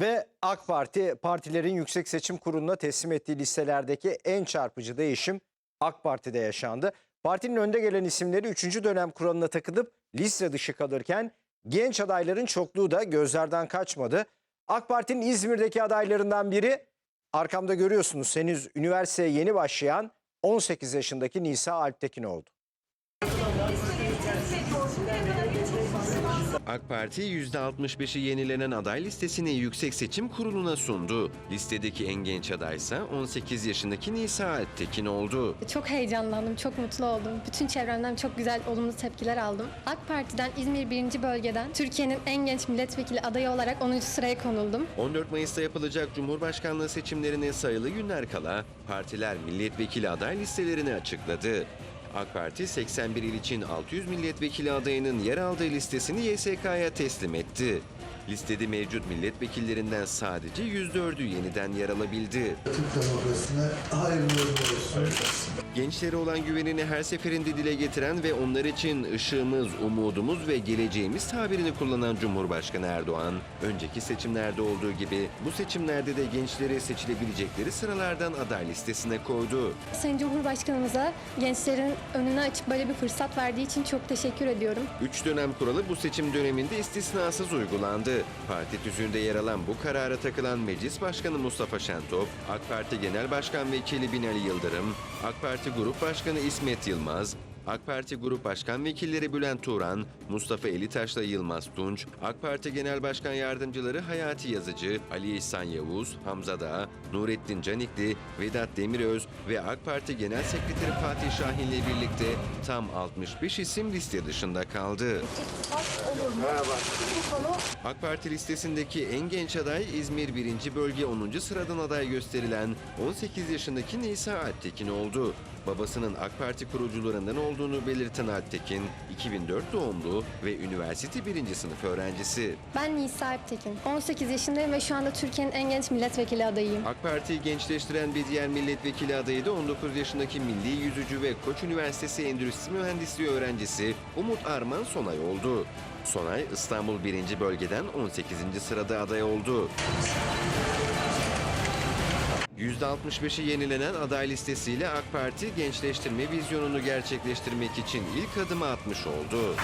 Ve AK Parti partilerin Yüksek Seçim Kurulu'na teslim ettiği listelerdeki en çarpıcı değişim AK Parti'de yaşandı. Partinin önde gelen isimleri 3. dönem kuralına takılıp liste dışı kalırken genç adayların çokluğu da gözlerden kaçmadı. AK Parti'nin İzmir'deki adaylarından biri arkamda görüyorsunuz henüz üniversiteye yeni başlayan 18 yaşındaki Nisa Alptekin oldu. AK Parti %65'i yenilenen aday listesini Yüksek Seçim Kurulu'na sundu. Listedeki en genç adaysa 18 yaşındaki Nisa Alptekin oldu. Çok heyecanlandım, çok mutlu oldum. Bütün çevremden çok güzel olumlu tepkiler aldım. AK Parti'den İzmir 1. Bölgeden Türkiye'nin en genç milletvekili adayı olarak 10. sıraya konuldum. 14 Mayıs'ta yapılacak Cumhurbaşkanlığı seçimlerine sayılı günler kala partiler milletvekili aday listelerini açıkladı. AK Parti 81 il için 600 milletvekili adayının yer aldığı listesini YSK'ya teslim etti. Listede mevcut milletvekillerinden sadece %4'ü yeniden yer alabildi. Türk demokrasisine hayırlı uğurlu olsun. Gençlere olan güvenini her seferinde dile getiren ve onlar için ışığımız, umudumuz ve geleceğimiz tabirini kullanan Cumhurbaşkanı Erdoğan, önceki seçimlerde olduğu gibi bu seçimlerde de gençleri seçilebilecekleri sıralardan aday listesine koydu. Sayın Cumhurbaşkanımıza gençlerin önünü açıp böyle bir fırsat verdiği için çok teşekkür ediyorum. Üç dönem kuralı bu seçim döneminde istisnasız uygulandı. Parti tüzüğünde yer alan bu karara takılan Meclis Başkanı Mustafa Şentop, AK Parti Genel Başkan Vekili Binali Yıldırım, AK Parti Grup Başkanı İsmet Yılmaz, AK Parti Grup Başkan Vekilleri Bülent Turan, Mustafa Elitaş'la Yılmaz Tunç, AK Parti Genel Başkan Yardımcıları Hayati Yazıcı, Ali İhsan Yavuz, Hamza Dağ, Nurettin Canikli, Vedat Demiröz ve AK Parti Genel Sekreteri Fatih Şahin ile birlikte tam 65 isim liste dışında kaldı. AK Parti listesindeki en genç aday İzmir 1. Bölge 10. sıradan aday gösterilen 18 yaşındaki Nisa Alptekin oldu. Babasının AK Parti kurucularından olduğunu belirten Alptekin, 2004 doğumlu ve üniversite 1. sınıf öğrencisi. Ben Nisa Alptekin. 18 yaşındayım ve şu anda Türkiye'nin en genç milletvekili adayıyım. AK Parti'yi gençleştiren bir diğer milletvekili adayı da 19 yaşındaki Milli Yüzücü ve Koç Üniversitesi Endüstri Mühendisliği öğrencisi Umut Arman Sonay oldu. Sonay İstanbul 1. bölgeden 18. sırada aday oldu. %65'i yenilenen aday listesiyle AK Parti gençleştirme vizyonunu gerçekleştirmek için ilk adımı atmış oldu.